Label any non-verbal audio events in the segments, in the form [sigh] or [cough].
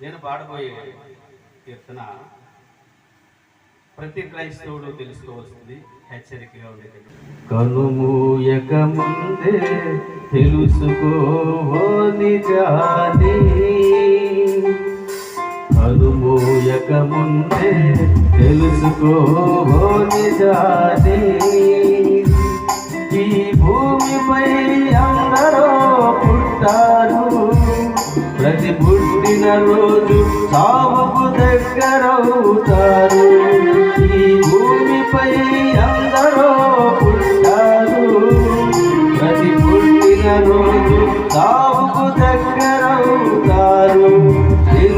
నేను పాడబోయే కీర్తన ప్రతి క్రైస్తవుడు తెలుసుకోవాల్సింది హెచ్చరికగా ఉండేది. కనుమూయక ముందే తెలుసుకో నిజాని కనుమూయక ముందే తెలుసుకో నిజాని ఈ భూమిపై అందరూ రోజు సాగుకు దగ్గరవుతారు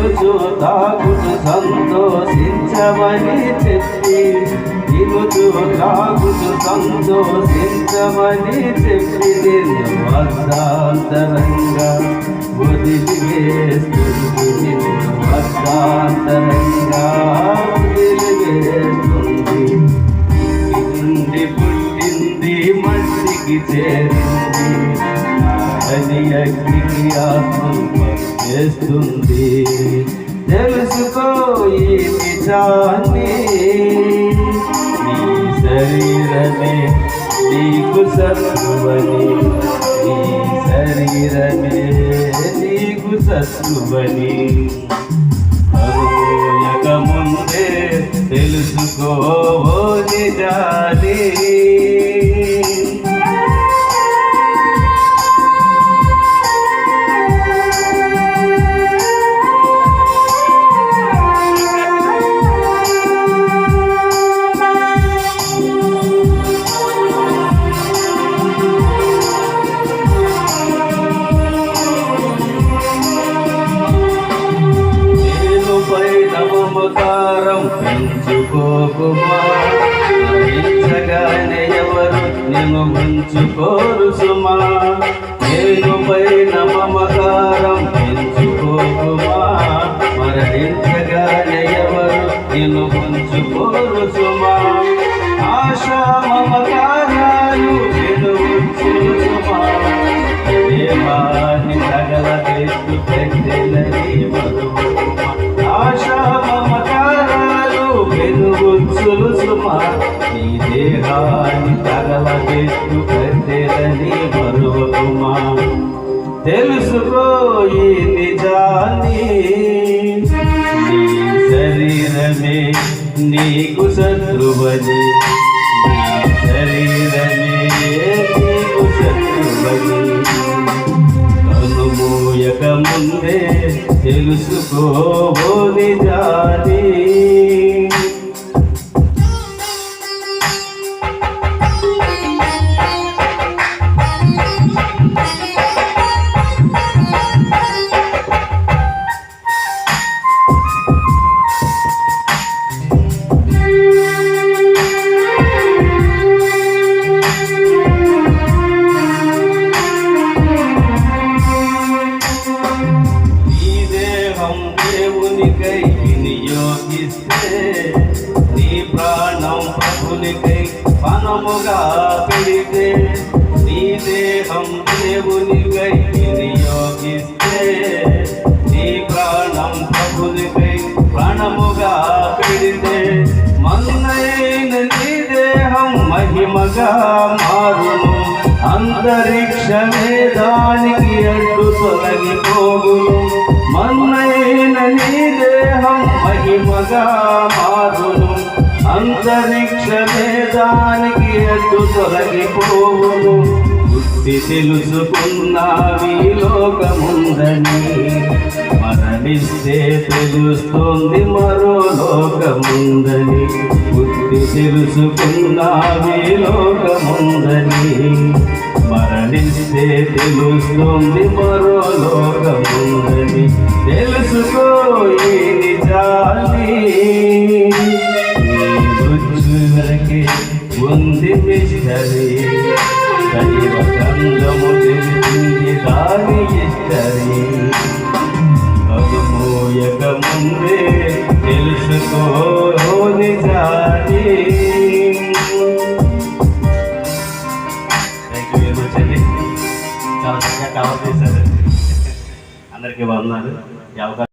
తినుచు తాగుతూ సంతోషించమని చెప్పి తినుచు తాగుతూ సంతోషించమని చెప్పి నిన్ను అర్ధాంతరంగా వదిలివేస్తుంది నిన్ను అర్ధాంతరంగా వదిలి వేస్తుంది పుట్టింది మట్టికి చే చేస్తుంది. తెలుసుకో ఈ నిజాన్ని. నీ శరీరమే నీకు శత్రువని నీ శరీరమే నీకు శత్రువని భారం పెంచుకోకుమా? గ్రహించగానే ఎవరు నిన్ను ఉంచుకోరు సుమా? నేను పైన మమకారం పెంచుకోకుమా? మరణించగానే ఎవరు నిన్ను ఉంచుకోరు సుమా? ఆశా మమకారం శరీరమే నీకు శత్రువని శరీరమే నీకు శత్రువని కనుమూయక ముందే తెలుసుకో నిజాని దేవునికై మనముగా పెడితే నీ దేహం దేవునికై వినియోగిస్తే నీ ప్రాణం ప్రభునికై ప్రాణముగా పెడితే మన్నైన నీ దేహం మహిమగా మారును. అంతరిక్షమే దానికి అడ్డు తొలగిపోగును. మన్నైన నీ దేహం మహిమగా మారును. అంతరిక్షమే దానికి అడ్డు తొలగిపోవును? బుద్ధి తెలుసుకున్నావి లోకముందని. మరణిస్తే తెలుస్తోంది మరో లోకముందని. బుద్ధి తెలుసుకున్నావి లోకముందని. మరణిస్తే తెలుస్తోంది మరో లోకముందని. తెలుసుకో ఈ ఉంది దైవ గ్రంథము తెలిసింది దాని ఇష్టరీ కనుమూయక ముందే తెలుసుకో నిజాన్ని చాలా కవర్ చేశారు. [laughs] అందరికీ వందనాలు. ఈ అవకాశం